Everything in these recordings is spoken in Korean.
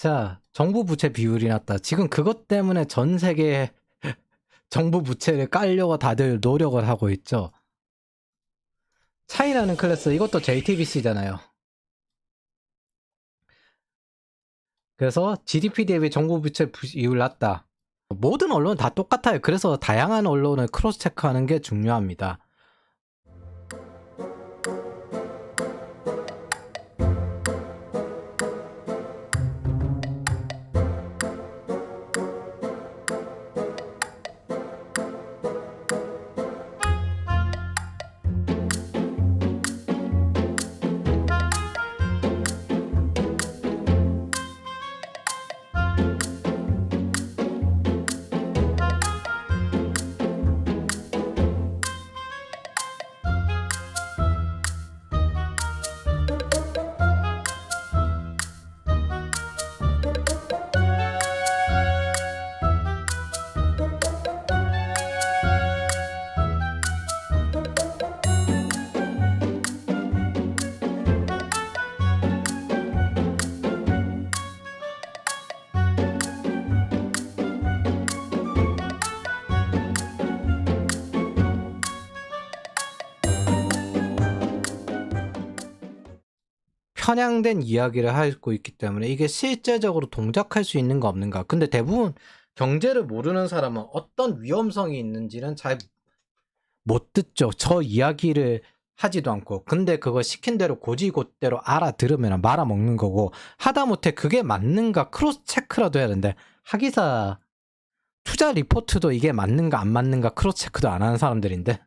자, 정부 부채 비율이 낮다. 지금 그것 때문에 전 세계 정부 부채를 깔려고 다들 노력을 하고 있죠. 차이나는 클래스 이것도 JTBC잖아요. 그래서 GDP 대비 정부 부채 비율 낮다. 모든 언론은 다 똑같아요. 그래서 다양한 언론을 크로스 체크하는 게 중요합니다. 편향된 이야기를 하고 있기 때문에 이게 실제적으로 동작할 수 있는 거 없는가. 근데 대부분 경제를 모르는 사람은 어떤 위험성이 있는지는 잘 못 듣죠. 저 이야기를 하지도 않고. 근데 그거 시킨 대로 고지곳대로 알아들으면 말아먹는 거고 하다못해 그게 맞는가 크로스 체크라도 해야 되는데 하기사 투자 리포트도 이게 맞는가 안 맞는가 크로스 체크도 안 하는 사람들인데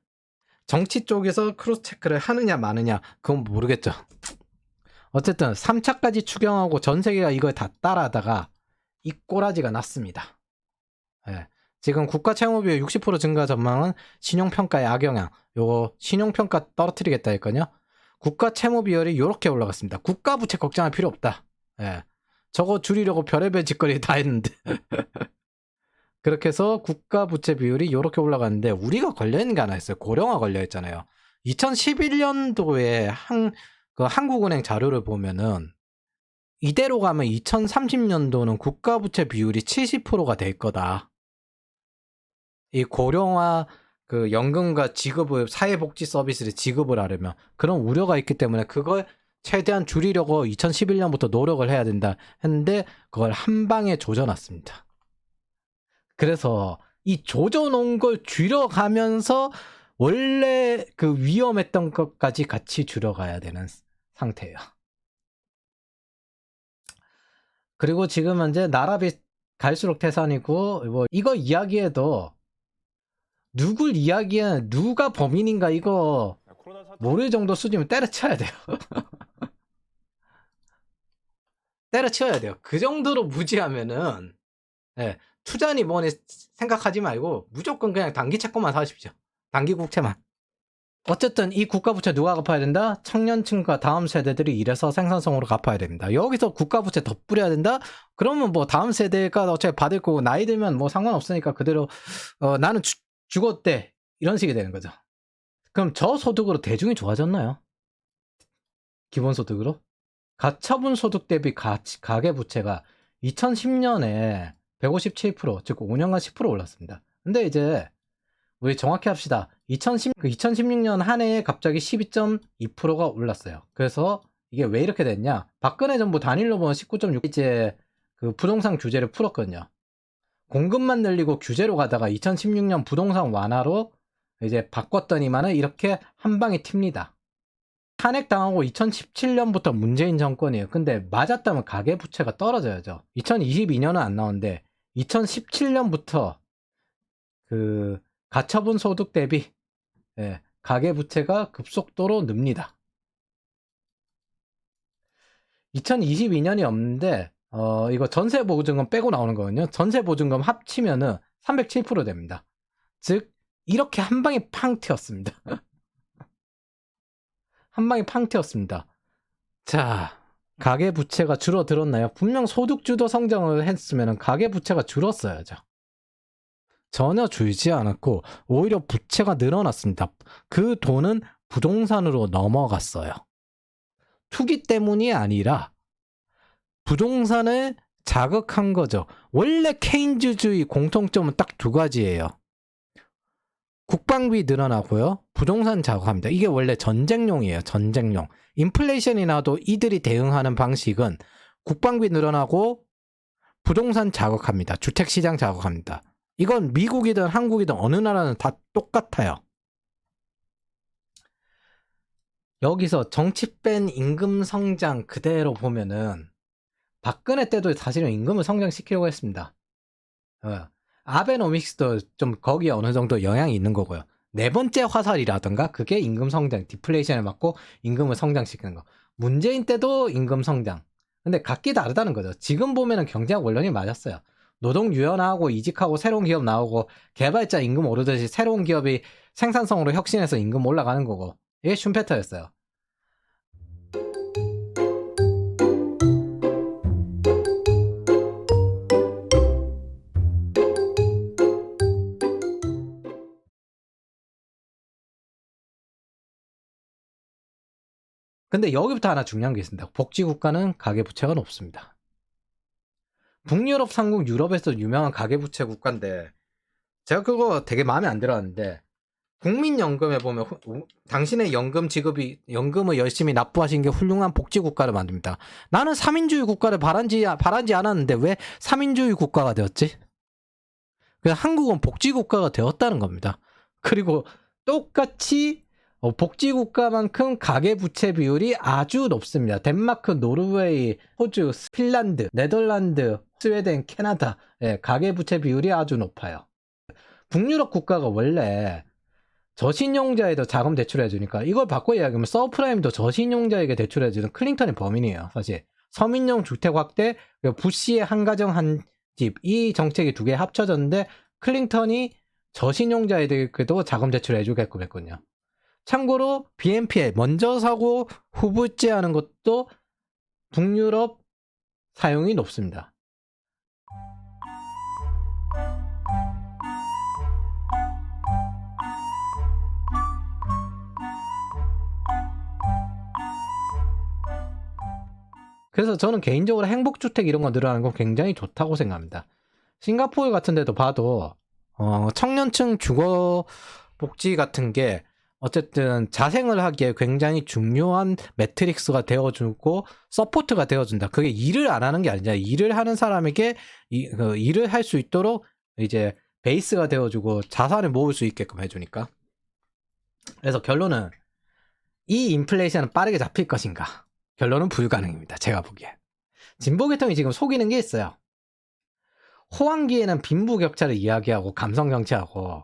정치 쪽에서 크로스 체크를 하느냐 마느냐 그건 모르겠죠. 어쨌든 3차까지 추경하고 전 세계가 이걸 다 따라하다가 이 꼬라지가 났습니다. 예. 지금 국가 채무 비율 60% 증가 전망은 신용평가의 악영향. 요거 신용평가 떨어뜨리겠다 했거든요. 국가 채무 비율이 요렇게 올라갔습니다. 국가 부채 걱정할 필요 없다. 예. 저거 줄이려고 별의별 짓거리 다 했는데. 그렇게 해서 국가 부채 비율이 요렇게 올라갔는데 우리가 걸려 있는 게 하나 있어요. 고령화 걸려 있잖아요. 2011년도에 한, 그 한국은행 자료를 보면은 이대로 가면 2030년도는 국가 부채 비율이 70%가 될 거다. 이 고령화 그 연금과 지급을 사회복지 서비스를 지급을 하려면 그런 우려가 있기 때문에 그걸 최대한 줄이려고 2011년부터 노력을 해야 된다 했는데 그걸 한 방에 조져놨습니다. 그래서 이 조져놓은 걸 줄여가면서 원래 그 위험했던 것까지 같이 줄여가야 되는 상태예요. 그리고 지금 현재 나라비 갈수록 태산이고 뭐 이거 이야기해도 누굴 이야기해 누가 범인인가 이거 모를 정도 수준이면 때려쳐야 돼요. 때려쳐야 돼요. 그 정도로 무지하면은 예, 투자니 뭐니 생각하지 말고 무조건 그냥 단기 채권만 사십시오. 단기 국채만. 어쨌든 이 국가부채 누가 갚아야 된다? 청년층과 다음 세대들이 이래서 생산성으로 갚아야 됩니다. 여기서 국가부채 더 뿌려야 된다? 그러면 뭐 다음 세대가 어차피 받을 거고 나이 들면 뭐 상관없으니까 그대로 어, 나는 주- 죽었대 이런 식이 되는 거죠. 그럼 저 소득으로 대중이 좋아졌나요? 기본소득으로? 가처분 소득 대비 가, 가계부채가 2010년에 157%, 즉 5년간 10% 올랐습니다. 근데 이제 우리 정확히 합시다. 2010, 그 2016년 한 해에 갑자기 12.2%가 올랐어요. 그래서 이게 왜 이렇게 됐냐? 박근혜 정부 단일로 보면 19.6 이제 그 부동산 규제를 풀었거든요. 공급만 늘리고 규제로 가다가 2016년 부동산 완화로 이제 바꿨더니만은 이렇게 한 방에 튑니다. 탄핵당하고 2017년부터 문재인 정권이에요. 근데 맞았다면 가계부채가 떨어져야죠. 2022년은 안 나오는데 2017년부터 그 가처분 소득 대비 예, 가계 부채가 급속도로 늡니다. 2022년이 없는데 어, 이거 전세 보증금 빼고 나오는 거거든요. 전세 보증금 합치면은 307% 됩니다. 즉 이렇게 한 방에 팡 튀었습니다. 한 방에 팡 튀었습니다. 자, 가계 부채가 줄어들었나요? 분명 소득 주도 성장을 했으면 가계 부채가 줄었어야죠. 전혀 줄지 않았고 오히려 부채가 늘어났습니다. 그 돈은 부동산으로 넘어갔어요. 투기 때문이 아니라 부동산을 자극한 거죠. 원래 케인즈주의 공통점은 딱 두 가지예요. 국방비 늘어나고요. 부동산 자극합니다. 이게 원래 전쟁용이에요. 전쟁용. 인플레이션이 나도 이들이 대응하는 방식은 국방비 늘어나고 부동산 자극합니다. 주택시장 자극합니다. 이건 미국이든 한국이든 어느 나라는 다 똑같아요. 여기서 정치 뺀 임금 성장 그대로 보면은 박근혜 때도 사실은 임금을 성장시키려고 했습니다. 어, 아베노믹스도 좀 거기에 어느 정도 영향이 있는 거고요. 네 번째 화살이라던가 그게 임금 성장, 디플레이션에 맞고 임금을 성장시키는 거. 문재인 때도 임금 성장. 근데 각기 다르다는 거죠. 지금 보면은 경제학 원론이 맞았어요. 노동 유연화하고 이직하고 새로운 기업 나오고 개발자 임금 오르듯이 새로운 기업이 생산성으로 혁신해서 임금 올라가는 거고 이게 슈페터였어요. 근데 여기부터 하나 중요한 게 있습니다. 복지국가는 가계부채가 높습니다. 북유럽 상국 유럽에서 유명한 가계부채 국가인데 제가 그거 되게 마음에 안 들었는데 국민연금에 보면 후- 우- 당신의 연금 지급이 연금을 열심히 납부하신 게 훌륭한 복지 국가를 만듭니다. 나는 3인주의 국가를 바란지 바란지 않았는데 왜 3인주의 국가가 되었지? 그래서 한국은 복지 국가가 되었다는 겁니다. 그리고 똑같이 어, 복지국가만큼 가계부채 비율이 아주 높습니다. 덴마크, 노르웨이, 호주, 핀란드, 네덜란드, 스웨덴, 캐나다 예, 가계부채 비율이 아주 높아요. 북유럽 국가가 원래 저신용자에도 자금 대출해주니까 이걸 바꿔 이야기하면 서프라임도 저신용자에게 대출해주는 클린턴이 범인이에요. 사실 서민용 주택 확대, 부시의 한 가정 한 집 이 정책이 두 개 합쳐졌는데 클린턴이 저신용자에게도 자금 대출해주게끔 했거든요. 참고로 BNPL 먼저 사고 후불제 하는 것도 북유럽 사용이 높습니다. 그래서 저는 개인적으로 행복주택 이런 거 늘어나는 건 굉장히 좋다고 생각합니다. 싱가포르 같은 데도 봐도 어, 청년층 주거 복지 같은 게 어쨌든 자생을 하기에 굉장히 중요한 매트릭스가 되어주고 서포트가 되어준다. 그게 일을 안 하는 게 아니라 일을 하는 사람에게 이, 그 일을 할 수 있도록 이제 베이스가 되어주고 자산을 모을 수 있게끔 해주니까. 그래서 결론은 이 인플레이션은 빠르게 잡힐 것인가? 결론은 불가능입니다. 제가 보기에. 진보계통이 지금 속이는 게 있어요. 호황기에는 빈부격차를 이야기하고 감성 정치하고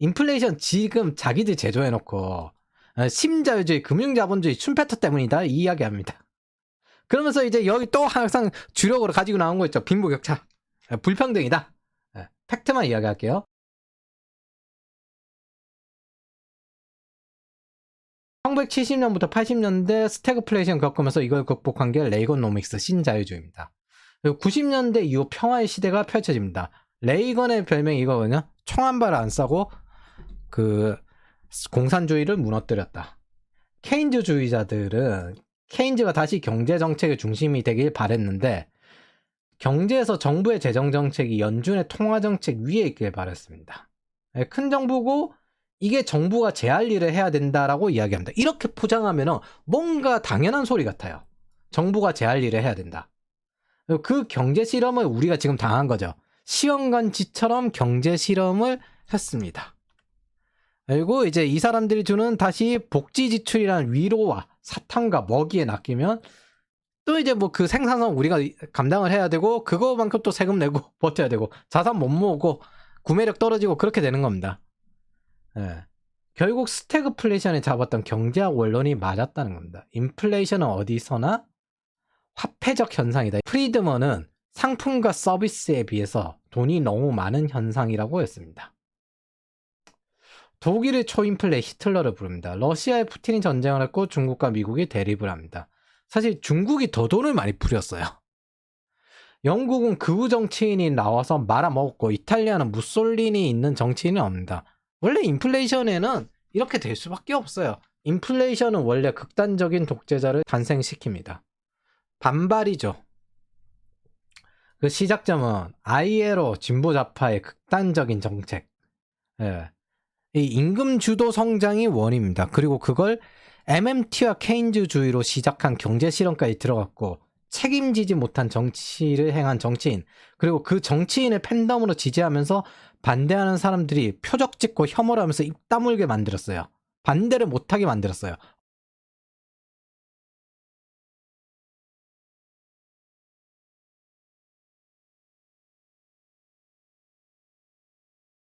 인플레이션 지금 자기들 제조해놓고 어, 심자유주의 금융자본주의 춤페터 때문이다 이 이야기합니다. 그러면서 이제 여기 또 항상 주력으로 가지고 나온 거 있죠. 빈부격차, 어, 불평등이다. 예, 팩트만 이야기할게요. 1970년부터 80년대 스태그플레이션 겪으면서 이걸 극복한 게 레이건노믹스 신자유주의입니다. 그리고 90년대 이후 평화의 시대가 펼쳐집니다. 레이건의 별명이 이거거든요. 총 한 발 안 쏴고 그 공산주의를 무너뜨렸다. 케인즈주의자들은 케인즈가 다시 경제 정책의 중심이 되길 바랬는데 경제에서 정부의 재정 정책이 연준의 통화 정책 위에 있길 바랬습니다. 예, 큰 정부고 이게 정부가 제 할 일을 해야 된다라고 이야기합니다. 이렇게 포장하면 뭔가 당연한 소리 같아요. 정부가 제 할 일을 해야 된다. 그 경제 실험을 우리가 지금 당한 거죠. 시험관지처럼 경제 실험을 했습니다. 그리고 이제 이 사람들이 주는 다시 복지 지출이라는 위로와 사탕과 먹이에 낚이면 또 이제 뭐 그 생산성 우리가 감당을 해야 되고 그거만큼 또 세금 내고 버텨야 되고 자산 못 모으고 구매력 떨어지고 그렇게 되는 겁니다. 예. 결국 스태그플레이션에 잡았던 경제학 원론이 맞았다는 겁니다. 인플레이션은 어디서나 화폐적 현상이다. 프리드먼은 상품과 서비스에 비해서 돈이 너무 많은 현상이라고 했습니다. 독일의 초인플레 히틀러를 부릅니다. 러시아의 푸틴이 전쟁을 했고 중국과 미국이 대립을 합니다. 사실 중국이 더 돈을 많이 풀였어요. 영국은 극우 정치인이 나와서 말아먹었고 이탈리아는 무솔린이 있는 정치인은 없습니다. 원래 인플레이션에는 이렇게 될 수밖에 없어요. 인플레이션은 원래 극단적인 독재자를 탄생시킵니다. 반발이죠. 그 시작점은 ILO 진보 좌파의 극단적인 정책. 예. 이 임금 주도 성장이 원인입니다. 그리고 그걸 MMT와 케인즈주의로 시작한 경제 실험까지 들어갔고 책임지지 못한 정치를 행한 정치인 그리고 그 정치인의 팬덤으로 지지하면서 반대하는 사람들이 표적 짓고 혐오를 하면서 입 다물게 만들었어요. 반대를 못하게 만들었어요.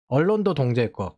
언론도 동조했고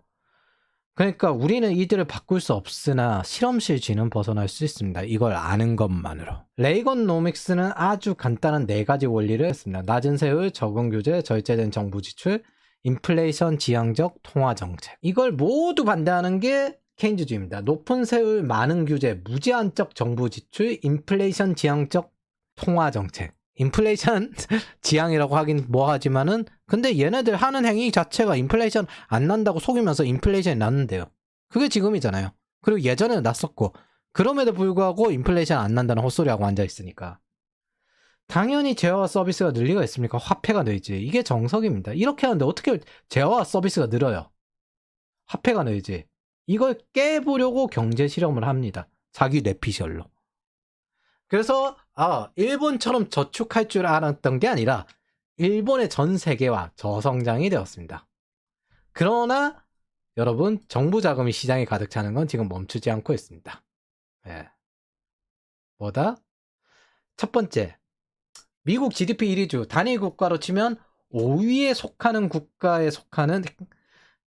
그러니까 우리는 이들을 바꿀 수 없으나 실험실 쥐는 벗어날 수 있습니다. 이걸 아는 것만으로. 레이건 노믹스는 아주 간단한 네 가지 원리를 했습니다. 낮은 세율, 적은 규제, 절제된 정부 지출, 인플레이션 지향적 통화 정책. 이걸 모두 반대하는 게 케인즈주의입니다. 높은 세율, 많은 규제, 무제한적 정부 지출, 인플레이션 지향적 통화 정책. 인플레이션 지향이라고 하긴 뭐 하지만은 근데 얘네들 하는 행위 자체가 인플레이션 안 난다고 속이면서 인플레이션이 났는데요. 그게 지금이잖아요. 그리고 예전에는 났었고 그럼에도 불구하고 인플레이션 안 난다는 헛소리하고 앉아 있으니까 당연히 제어와 서비스가 늘 리가 있습니까? 화폐가 늘지. 이게 정석입니다. 이렇게 하는데 어떻게 제어와 서비스가 늘어요? 화폐가 늘지. 이걸 깨보려고 경제 실험을 합니다. 자기 뇌피셜로. 그래서 아 일본처럼 저축할 줄 알았던 게 아니라 일본의 전 세계화 저성장이 되었습니다. 그러나 여러분 정부 자금이 시장에 가득 차는 건 지금 멈추지 않고 있습니다. 예. 뭐다? 첫 번째 미국 GDP 1위주 단일 국가로 치면 5위에 속하는 국가에 속하는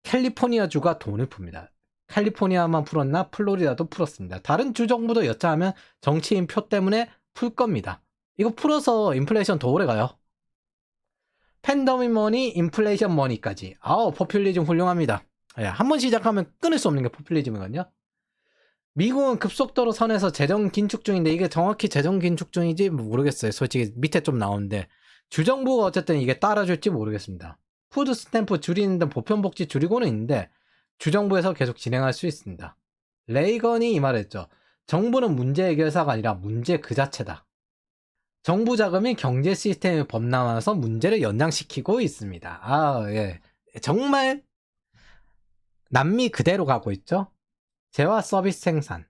캘리포니아주가 돈을 풉니다. 캘리포니아만 풀었나 플로리다도 풀었습니다. 다른 주 정부도 여차하면 정치인 표 때문에 풀 겁니다. 이거 풀어서 인플레이션 더 오래 가요. 팬더민 머니, 인플레이션 머니까지. 아우, 포퓰리즘 훌륭합니다. 예, 한번 시작하면 끊을 수 없는 게 포퓰리즘이거든요. 미국은 급속도로 선에서 재정 긴축 중인데 이게 정확히 재정 긴축 중인지 모르겠어요. 솔직히 밑에 좀 나오는데 주정부가 어쨌든 이게 따라줄지 모르겠습니다. 푸드 스탬프 줄이는 등 보편복지 줄이고는 있는데 주정부에서 계속 진행할 수 있습니다. 레이건이 이 말을 했죠. 정부는 문제 해결사가 아니라 문제 그 자체다. 정부 자금이 경제 시스템을 범람하면서 문제를 연장시키고 있습니다. 아, 예. 정말 남미 그대로 가고 있죠. 재화 서비스 생산.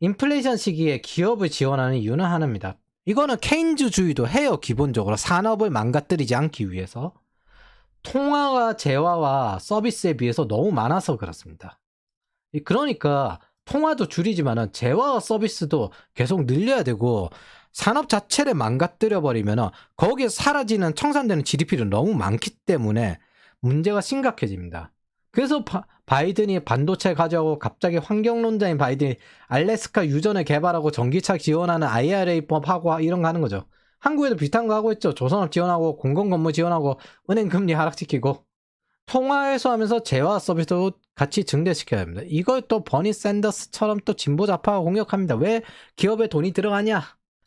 인플레이션 시기에 기업을 지원하는 이유는 하나입니다. 이거는 케인즈주의도 해요, 기본적으로. 산업을 망가뜨리지 않기 위해서. 통화와 재화와 서비스에 비해서 너무 많아서 그렇습니다. 그러니까 통화도 줄이지만은 재화와 서비스도 계속 늘려야 되고 산업 자체를 망가뜨려 버리면 거기에 사라지는 청산되는 GDP는 너무 많기 때문에 문제가 심각해집니다. 그래서 바, 이든이 반도체 가져오고 갑자기 환경론자인 바이든이 알래스카 유전을 개발하고 전기차 지원하는 IRA법 하고 이런 거 하는 거죠. 한국에도 비슷한 거 하고 있죠. 조선업 지원하고 공공건물 지원하고 은행 금리 하락시키고 통화 해소하면서 재화 서비스도 같이 증대시켜야 합니다. 이걸 또 버니 샌더스처럼 또 진보 좌파가 공격합니다. 왜 기업에 돈이 들어가냐?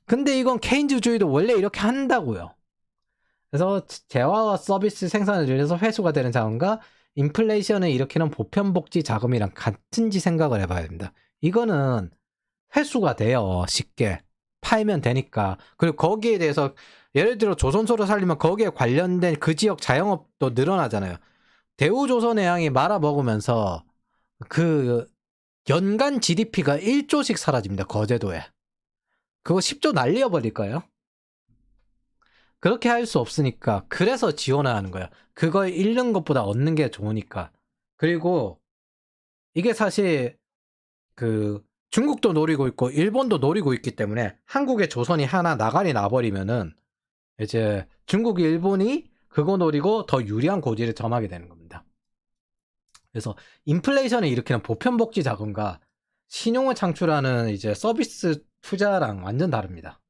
근데 이건 케인즈주의도 원래 이렇게 한다고요. 그래서 재화와 서비스 생산을 늘려서 회수가 되는 자원과 인플레이션을 일으키는 보편복지 자금이랑 같은지 생각을 해봐야 됩니다. 이거는 회수가 돼요. 쉽게. 팔면 되니까. 그리고 거기에 대해서 예를 들어 조선소를 살리면 거기에 관련된 그 지역 자영업도 늘어나잖아요. 대우조선해 양이 말아먹으면서 그 연간 GDP가 1조씩 사라집니다. 거제도에. 그거 10조 날려버릴까요? 그렇게 할 수 없으니까 그래서 지원을 하는 거야. 그걸 잃는 것보다 얻는 게 좋으니까. 그리고 이게 사실 그 중국도 노리고 있고 일본도 노리고 있기 때문에 한국의 조선이 하나 나가리 나버리면은 이제 중국, 일본이 그거 노리고 더 유리한 고지를 점하게 되는 겁니다. 그래서 인플레이션을 일으키는 보편복지 자금과 신용을 창출하는 이제 서비스 투자랑 완전 다릅니다.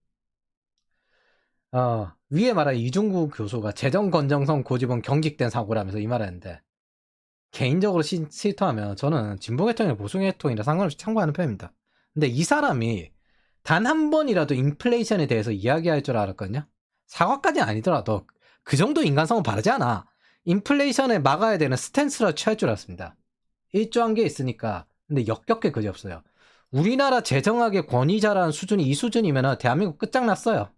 어, 위에 말한 이중구 교수가 재정 건정성 고집은 경직된 사고라면서 이 말했는데 개인적으로 시, 실토하면 저는 진보 계통이나 보수 계통이나 상관없이 참고하는 편입니다. 근데 이 사람이 단 한 번이라도 인플레이션에 대해서 이야기할 줄 알았거든요. 사과까지는 아니더라도 그 정도 인간성은 바르지 않아. 인플레이션을 막아야 되는 스탠스를 취할 줄 알았습니다. 일조한 게 있으니까. 근데 역겹게 그지 없어요. 우리나라 재정학의 권위자라는 수준이 이 수준이면 대한민국 끝장났어요.